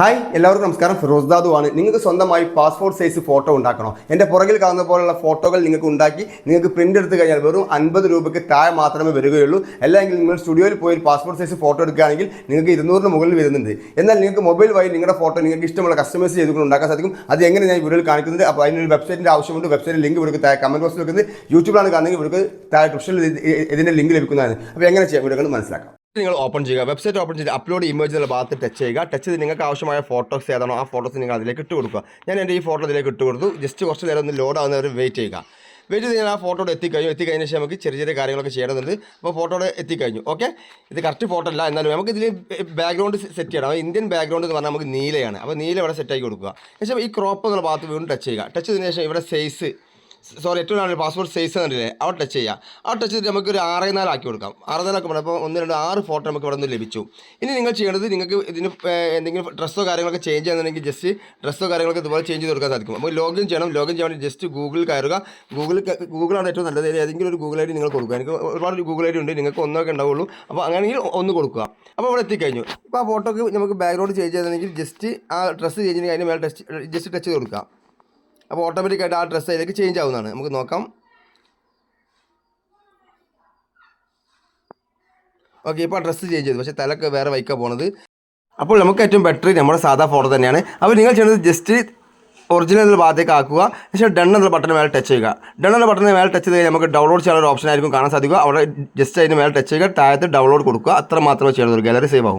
Hi എല്ലാവർക്കും നമസ്കാരം. ഫിറോസ് ദാദു ആണ് നിങ്ങൾക്ക് സ്വന്തമായി പാസ്പോർട്ട് സൈസ് ഫോട്ടോ ഉണ്ടാക്കണോ? എന്റെ പുറകിൽ കാണുന്ന പോലുള്ള ഫോട്ടോകൾ നിങ്ങൾക്ക് ഉണ്ടാക്കി നിങ്ങൾക്ക് പ്രിന്റ് എടുത്ത് കഴിഞ്ഞാൽ വെറും അൻപത് രൂപയ്ക്ക് താഴെ മാത്രമേ വരികയുള്ളൂ. അല്ലെങ്കിൽ നിങ്ങൾ സ്റ്റുഡിയോയിൽ പോയി പാസ്പോർട്ട് സൈസ് ഫോട്ടോ എടുക്കുകയാണെങ്കിൽ നിങ്ങൾക്ക് ഇരുന്നൂറിന് മുകളിൽ വരുന്നുണ്ട്. എന്നാൽ നിങ്ങൾക്ക് മൊബൈൽ വഴി നിങ്ങളുടെ ഫോട്ടോ നിങ്ങൾക്ക് ഇഷ്ടമുള്ള കസ്റ്റമൈസ് ചെയ്തുകൊണ്ട് ഉണ്ടാക്കാൻ സാധിക്കും. അത് എങ്ങനെ ഞാൻ വീഡിയോയിൽ കാണിക്കുന്നത്? അപ്പോൾ അതിനൊരു വെബ്സൈറ്റിന്റെ ആവശ്യമുണ്ട്. വെബ്സൈറ്റ് ലിങ്ക് ഇവർക്ക് താഴെ കമന്റ് ബോക്സിൽ വെക്കുന്നത്. യൂട്യൂബിലാണ് കാണുന്നത് ഇവർക്ക് താഴെ ഡിസ്ക്രിപ്ഷനിൽ ഇത് ഇതിന്റെ ലിങ്ക് ലഭിക്കുന്നതാണ്. അപ്പോൾ എങ്ങനെ ചെയ്യാം? വീഡിയോകൾ മനസ്സിലാക്കാം. നിങ്ങൾ ഓപ്പൺ ചെയ്യുക. വെബ്സൈറ്റ് ഓപ്പൺ ചെയ്ത് അപ്ലോഡ് ഇമേജ് എന്നുള്ള ഭാഗത്ത് ടച്ച് ചെയ്യുക. ടച്ച് ചെയ്ത് നിങ്ങൾക്ക് ആവശ്യമായ ഫോട്ടോസ് ഏതാണോ ആ ഫോട്ടോസ് നിങ്ങൾ അതിലേക്ക് ഇട്ട് കൊടുക്കുക. ഞാൻ എന്റെ ഈ ഫോട്ടോ അതിലേക്ക് ഇട്ട് കൊടുത്തു. ജസ്റ്റ് കുറച്ച് നേരം ഒന്ന് ലോഡ് ആവുന്നവർ വെയിറ്റ് ചെയ്യുക. വെയിറ്റ് ചെയ്ത് ഞാൻ ആ ഫോട്ടോയുടെ എത്തിക്കഴിഞ്ഞു. എത്തിക്കഴിഞ്ഞ ശേഷം നമുക്ക് ചെറിയ ചെറിയ കാര്യങ്ങളൊക്കെ ചെയ്യേണ്ടത് അപ്പോൾ ഫോട്ടോയുടെ എത്തിക്കഴിഞ്ഞു. ഓക്കെ ഇത് കറക്റ്റ് ഫോട്ടോ അല്ല. എന്നാലും നമുക്ക് ഇതിൽ ബാക്ക്ഗ്രൗണ്ട് സെറ്റ് ചെയ്യണം. ഇന്ത്യൻ ബാക്ക്ഗ്രൗണ്ട് എന്ന് പറഞ്ഞാൽ നമുക്ക് നീലയാണ്. അപ്പോൾ നീല ഇവിടെ സെറ്റ് ആക്കി കൊടുക്കുക. ശേഷം ഈ ക്രോപ്പ് എന്നുള്ള ഭാഗത്ത് വീണ്ടും ടച്ച് ചെയ്യുക. ടച്ച് ചെയ്തതിന് ശേഷം ഇവിടെ സൈസ് സോറി ഏറ്റവും നല്ല പാസ്പോർട്ട് സൈസ് കണ്ടില്ലേ അവിടെ ടച്ച് ചെയ്യുക ആ ടച്ച് ചെയ്തിട്ട് നമുക്ക് ഒരു ആറ് നാലാക്കി കൊടുക്കാം. ആറ് നാലാക്കി അപ്പോൾ ഒന്ന് രണ്ട് ആറ് ഫോട്ടോ നമുക്ക് ഇവിടെ നിന്ന് ലഭിച്ചു. ഇനി നിങ്ങൾ ചെയ്യേണ്ടത് നിങ്ങൾക്ക് ഇതിന് എന്തെങ്കിലും ഡ്രസ്സോ കാര്യങ്ങളൊക്കെ ചേഞ്ച് ചെയ്യുന്നുണ്ടെങ്കിൽ ജസ്റ്റ് ഡ്രസ്സോ കാര്യങ്ങളൊക്കെ ഇതുപോലെ ചേഞ്ച് ചെയ്ത് കൊടുക്കാൻ സാധിക്കും. അപ്പോൾ ലോഗിൻ ചെയ്യണം. ലോഗിൻ ചെയ്യാൻ വേണ്ടി ജസ്റ്റ് ഗൂഗിൾ കയറുക. ഗൂഗിൾ ഗൂഗിളാണ് ഏറ്റവും നല്ലത്. ഏതെങ്കിലും ഒരു ഗൂഗിൾ ഐ ഡി നിങ്ങൾ കൊടുക്കുക. എനിക്ക് ഒരുപാട് ഗൂഗിൾ ഐ ഡി ഉണ്ട്. നിങ്ങൾക്ക് ഒന്നൊക്കെ ഉണ്ടാവുള്ളൂ. അപ്പോൾ അങ്ങനെയെങ്കിൽ ഒന്ന് കൊടുക്കുക. അപ്പോൾ ഇവിടെ എത്തിക്കഴിഞ്ഞു. ഇപ്പോൾ ആ ഫോട്ടോക്ക് നമുക്ക് ബാക്ക്ഗ്രൗണ്ട് ചേഞ്ച് ചെയ്യുന്നുണ്ടെങ്കിൽ ജസ്റ്റ് ആ ഡ്രസ്സ് ചേഞ്ച് ചെയ്യുന്നതിന് അതിന് മേലെ ടച്ച് ജസ്റ്റ് ടച്ച് ചെയ്ത് കൊടുക്കുക. അപ്പോൾ ഓട്ടോമാറ്റിക്കായിട്ട് ആ ഡ്രസ്സ് അതിലേക്ക് ചേഞ്ച് ആവുന്നതാണ്. നമുക്ക് നോക്കാം. ഓക്കെ ഇപ്പോൾ ഡ്രസ്സ് ചേഞ്ച് ചെയ്തു. പക്ഷേ തലക്ക് വേറെ വൈക്കാൻ പോണത്. അപ്പോൾ നമുക്ക് ഏറ്റവും ബെറ്റർ നമ്മുടെ സാധാ ഫോട്ടോ തന്നെയാണ്. അപ്പോൾ നിങ്ങൾ ചെയ്യുന്നത് ജസ്റ്റ് ഒറിജിനൽ എന്നുള്ള ഭാഗത്തേക്ക് ആക്കുക. പക്ഷേ ഡൺ എന്നുള്ള ബട്ടൺ മേലെ ടച്ച് ചെയ്യുക. ഡൺ എന്നുള്ള ബട്ടൺ മേലെ ടച്ച് ചെയ്ത് നമുക്ക് ഡൗൺലോഡ് ചെയ്യാനുള്ള ഓപ്ഷൻ ആയിരിക്കും കാണാൻ സാധിക്കുക. അവിടെ ജസ്റ്റ് അതിന് മേലെ ടച്ച് ചെയ്യുക. താഴത്ത് ഡൗൺലോഡ് കൊടുക്കുക. അത്ര മാത്രമേ ചെയ്യുള്ളൂ ഗാലറി സേവ് ആവും.